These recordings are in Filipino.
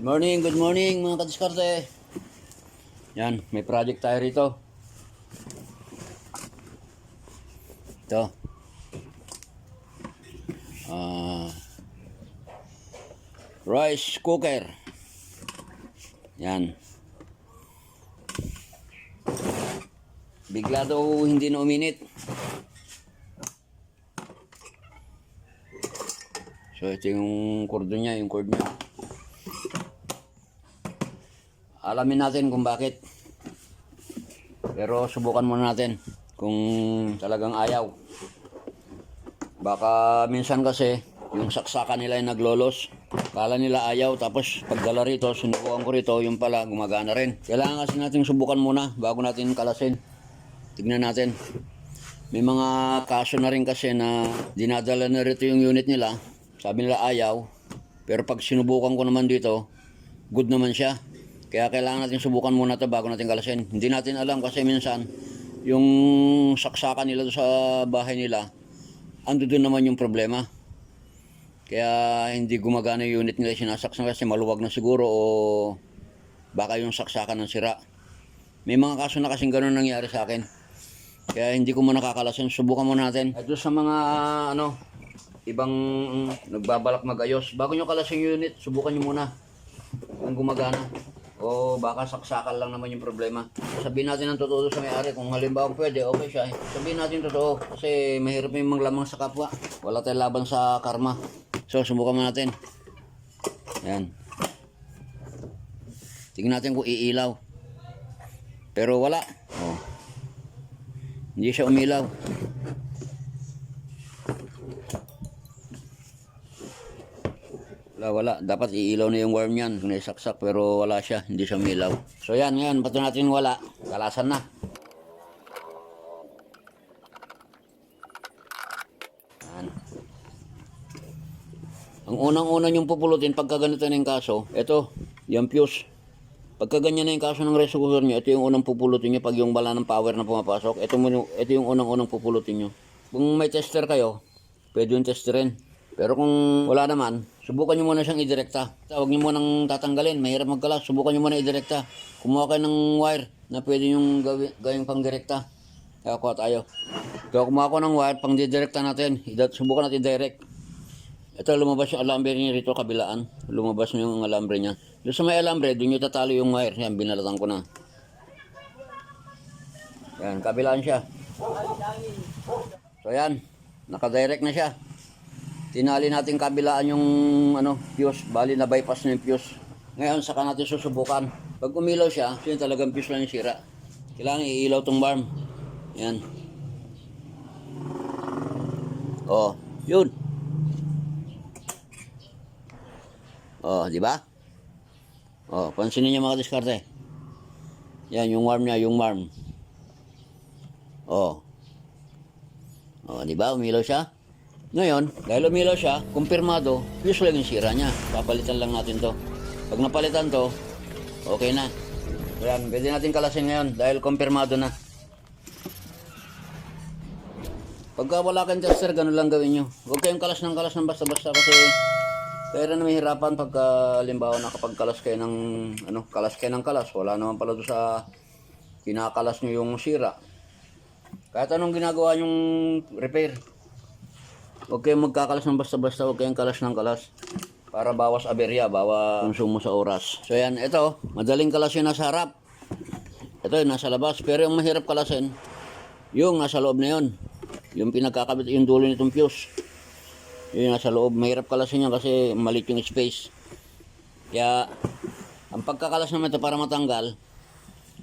Good morning, good morning mga kadiskarte. Yan, may project tayo rito. Ito. Ah, rice cooker. Yan. Bigla daw hindi na uminit. So ito yung cordon niya, yung cord niya. Alamin natin kung bakit. Pero subukan muna natin kung talagang ayaw. Baka minsan kasi yung saksakan nila yung naglolos. Kala nila ayaw tapos pagdala rito, sinubukan ko rito, yung pala gumagana rin. Kailangan kasi natin subukan muna bago natin kalasin. Tignan natin. May mga kaso na rin kasi na dinadala na rito yung unit nila. Sabi nila ayaw. Pero pag sinubukan ko naman dito, good naman siya. Kaya kailangan natin subukan muna ito bago natin kalasin. Hindi natin alam kasi minsan yung saksakan nila sa bahay nila, ando doon naman yung problema. Kaya hindi gumagana yung unit nila sinasaksan kasi maluwag na siguro o baka yung saksakan ng sira. May mga kaso na kasing ganun nangyari sa akin. Kaya hindi ko muna kakalasin. Subukan muna natin. Ito sa mga ano, ibang nagbabalak magayos. Bago nyo kalasin yung unit, subukan nyo muna. Kung gumagana. O baka saksakan lang naman yung problema. Sabihin natin ang totoo sa may-ari. Kung halimbawa pwede, okay siya. Sabihin natin totoo. Kasi mahirap yung manglamang sa kapwa. Wala tayong laban sa karma. So, subukan mo natin. Yan. Tingnan natin kung iilaw. Pero wala. Oh. Hindi siya umilaw. Wala, wala. Dapat iilaw na yung worm yan kung naisaksak pero wala siya. Hindi siya umilaw. So yan, ngayon, bato natin wala. Kalasan na. Yan. Ang unang-unang yung pupulutin pagka ganito na yung kaso, ito, yung fuse. Pagka ganyan na yung kaso ng rice cooker nyo, ito yung unang pupulutin nyo pag yung bala ng power na pumapasok. Ito, ito yung unang-unang pupulutin nyo. Kung may tester kayo, pwede yung testerin. Pero kung wala naman, subukan nyo muna siyang idirekta. Huwag nyo munang tatanggalin, mahirap magkalas. Subukan nyo muna idirekta. Kumuha kayo ng wire na pwede yung gawin, gawin pang direkta. Kaya kuha tayo. Kaya kumuha ko ng wire, pang didirekta natin. Subukan natin direct. Ito lumabas yung alambre niya rito kabilaan. Lumabas na yung alambre niya. Doon sa may alambre, doon yung tatalo yung wire. Yan, binalatan ko na. Yan, kabilaan siya. So yan, nakadirect na siya. Tinali natin kabilaan yung ano, fuse. Bali na bypass na yung fuse. Ngayon, saka natin susubukan. Pag umilaw siya, yun talagang fuse lang yung sira. Kailangan iilaw tong barm. Yan. Oh, yun. Oh, di ba? Oh, pansinin niyo mga diskarte. Yan, yung worm niya, yung worm. Oh. Oh, di ba? Umilaw siya. Ngayon, dahil umilaw siya, kumpirmado, fuse lang yung sira niya. Papalitan lang natin to. Pag napalitan to, okay na. Yan, pwede natin kalasin ngayon dahil kumpirmado na. Pagka wala kang tester, ganun lang gawin nyo. Huwag kayong kalas ng kalas ng basta-basta kasi kaya na mahirapan pagka halimbawa nakapagkalas kayo ng ano, kalas kayo ng kalas, wala naman pala doon sa kinakalas nyo yung sira. Kahit anong ginagawa yung repair. Huwag kayong magkakalas ng basta-basta, huwag kayong kalas ng kalas. Para bawas aberya, bawa konsumo sa oras. So yan, ito, madaling kalas yung nasa harap. Ito yung nasa labas, pero yung mahirap kalasin, yung nasa loob na yun. Yung pinagkakabit, yung dulo nitong fuse. Yun nasa loob. Mahirap kalasin yan kasi malit yung space. Kaya, ang pagkakalas naman ito para matanggal,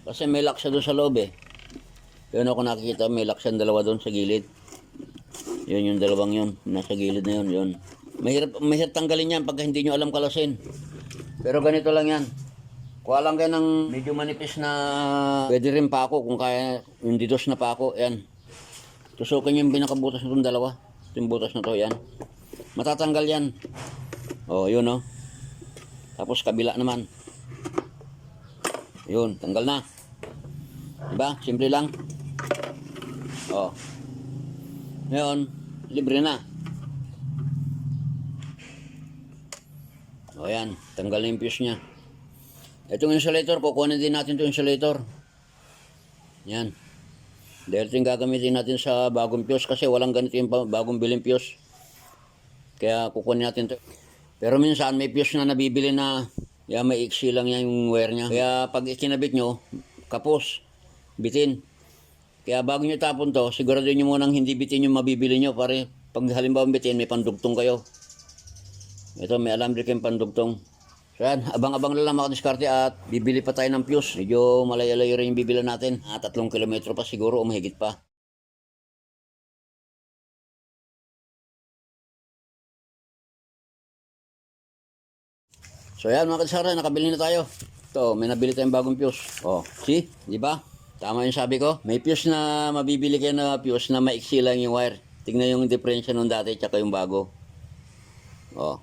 kasi may lock siya doon sa loob eh. Yun ako nakikita, may lock siya dalawa doon sa gilid. Yun yung dalawang yun, nasa gilid na yun, yun. Mahirap, mahirap tanggalin yan pagka hindi nyo alam kalasin. Pero ganito lang yan. Kuha lang kayo ng medyo manipis na pwede rin pa ako kung kaya yung didos na pa ako, yan. Tusukin yung binakabutas na itong dalawa. Yung butas na to, yan. Matatanggal yan. Oh, yun oh. Tapos kabila naman. Yun, tanggal na. Diba? Simple lang. Oh. Ngayon, libre na. O yan, tanggal na yung fuse niya. Itong insulator, kukunin din natin itong insulator. Yan. Dahil ito gagamitin natin sa bagong fuse kasi walang ganito yung bagong biling fuse. Kaya kukunin natin ito. Pero minsan may fuse na nabibili na yan may iksi lang yan yung wire niya. Kaya pag ikinabit nyo, kapos, bitin. Kaya bago nyo tapon to, siguraduhin nyo munang hindi bitin yung mabibili nyo. Pare, pag halimbawa bitin, may pandugtong kayo. Ito, may alam din kayong pandugtong. So yan, abang-abang lang lang mga diskarte at bibili pa tayo ng fuse. Medyo malayo-layo rin yung bibila natin. Ah, tatlong kilometro pa siguro o mahigit pa. So yan mga kasara, nakabili na tayo. Ito, may nabili tayong bagong fuse. Oh, see? Di ba? Tama yung sabi ko. May fuse na mabibili kayo na fuse na maiksi lang yung wire. Tingnan yung diferensya nung dati tsaka yung bago. Oh.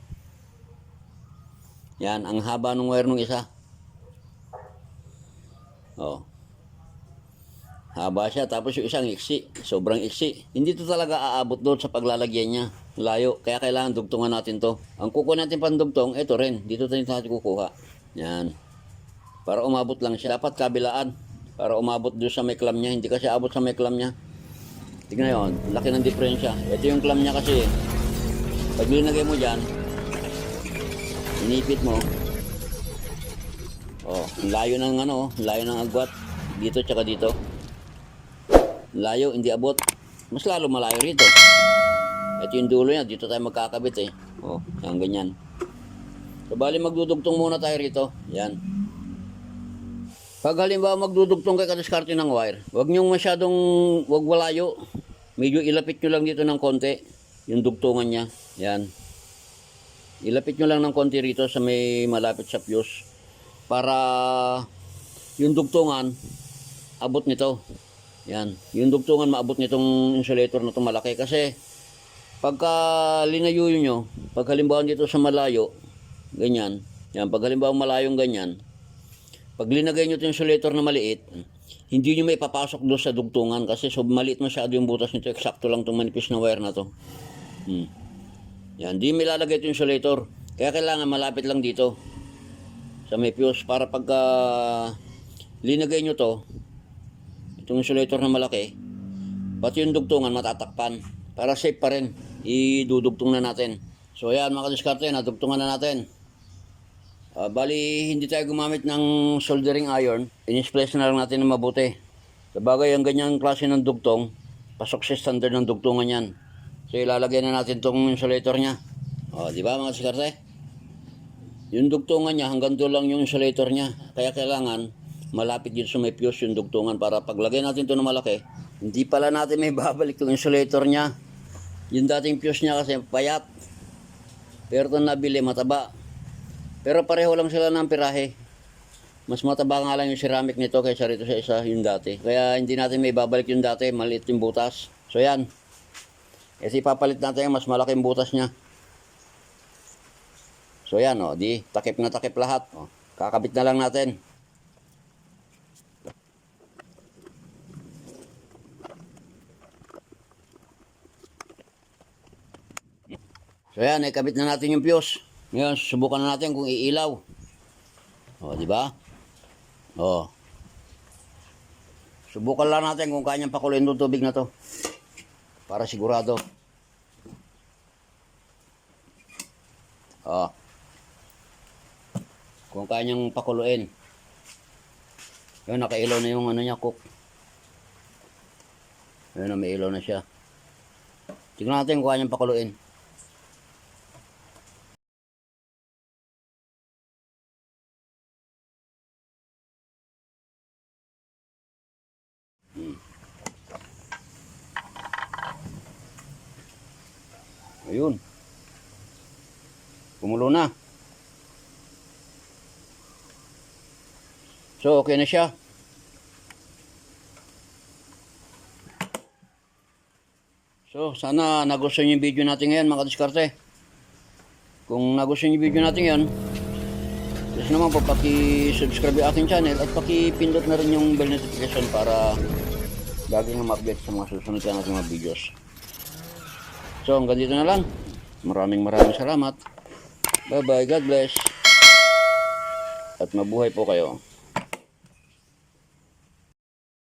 Yan, ang haba ng wire nung isa. Oh. Haba siya, tapos yung isang iksi. Sobrang iksi. Hindi to talaga aabot doon sa paglalagyan niya. Layo. Kaya kailangan dugtungan natin to. Ang kuko natin pandugtong, ito rin. Dito tayo natin kukuha. Yan. Para umabot lang siya. Dapat kabilaan. Para umabot doon sa may clam niya. Hindi kasi abot sa may clam niya. Tignan yun. Laki ng diferensya. Ito yung clam niya kasi. Pag linagay mo dyan, inipit mo. Oh, layo ng ano, layo ng agwat. Dito tsaka dito. Layo, hindi abot. Mas lalo malayo rito. Ito yung dulo niya, dito tayo magkakabit eh. Oh, yan ganyan. So, bali magdudugtong muna tayo rito. Yan. Pag halimbawa magdudugtong kay kadiskarte ng wire, huwag niyong masyadong, huwag walayo. Medyo ilapit nyo lang dito ng konti, yung dugtungan niya. Yan. Ilapit nyo lang ng konti rito sa may malapit sa fuse para yung dugtungan abot nito. Yan. Yung dugtungan maabot nitong insulator na itong malaki kasi pagka linayo nyo, pag halimbawa dito sa malayo, ganyan, yan, pag halimbawa malayong ganyan, pag linagay nyo itong insulator na maliit, hindi nyo may papasok doon sa dugtungan kasi so maliit masyado yung butas nito, eksakto lang itong manipis na wire na to. Hmm. Yan, di may lalagay ito yung insulator. Kaya kailangan malapit lang dito sa may fuse para pagka linagay nyo to, itong insulator na malaki, pati yung dugtungan matatakpan. Para safe pa rin, idudugtong na natin. So yan mga kadiskarte, nadugtungan na natin. Ah, bali, hindi tayo gumamit ng soldering iron. In-splice na lang natin ng mabuti. Sabagay, ang ganyang klase ng dugtong, pasok sa standard ng dugtungan yan. So ilalagay na natin tong insulator niya. O, di ba mga diskarte? Yung dugtungan niya, hanggang doon lang yung insulator niya. Kaya kailangan, malapit dito sa may fuse yung dugtungan para paglagay natin ito na malaki, hindi pala natin may babalik yung insulator niya. Yung dating fuse niya kasi payat. Pero ito nabili, mataba. Pero pareho lang sila ng pirahe. Mas mataba nga lang yung ceramic nito kaysa rito sa isa yung dati. Kaya hindi natin may babalik yung dati, maliit yung butas. So yan. Kasi ipapalit natin yung mas malaking butas niya. So yan o, di takip na takip lahat. O, kakabit na lang natin. So yan, ikabit na natin yung fuse. Ngayon, subukan na natin kung iilaw. O, di ba? O. Subukan lang natin kung kanyang pakuloyin yung tubig na to. Para sigurado. O. Kung kanyang pakuluin. Yun, nakailaw na yung ano niya, cook. Yun, may ilaw na siya. Tignan natin kung kanyang pakuluin. Kumulo na. So, okay na siya. So, sana nagustuhan niyo yung video natin ngayon mga diskarte. Kung nagustuhan niyo yung video natin ngayon, please naman po paki-subscribe yung aking channel at paki-pindot na rin yung bell notification para lagi nga ma-update sa mga susunod na mga videos. So, hanggang dito na lang. Maraming maraming salamat. Bye-bye. God bless. At mabuhay po kayo.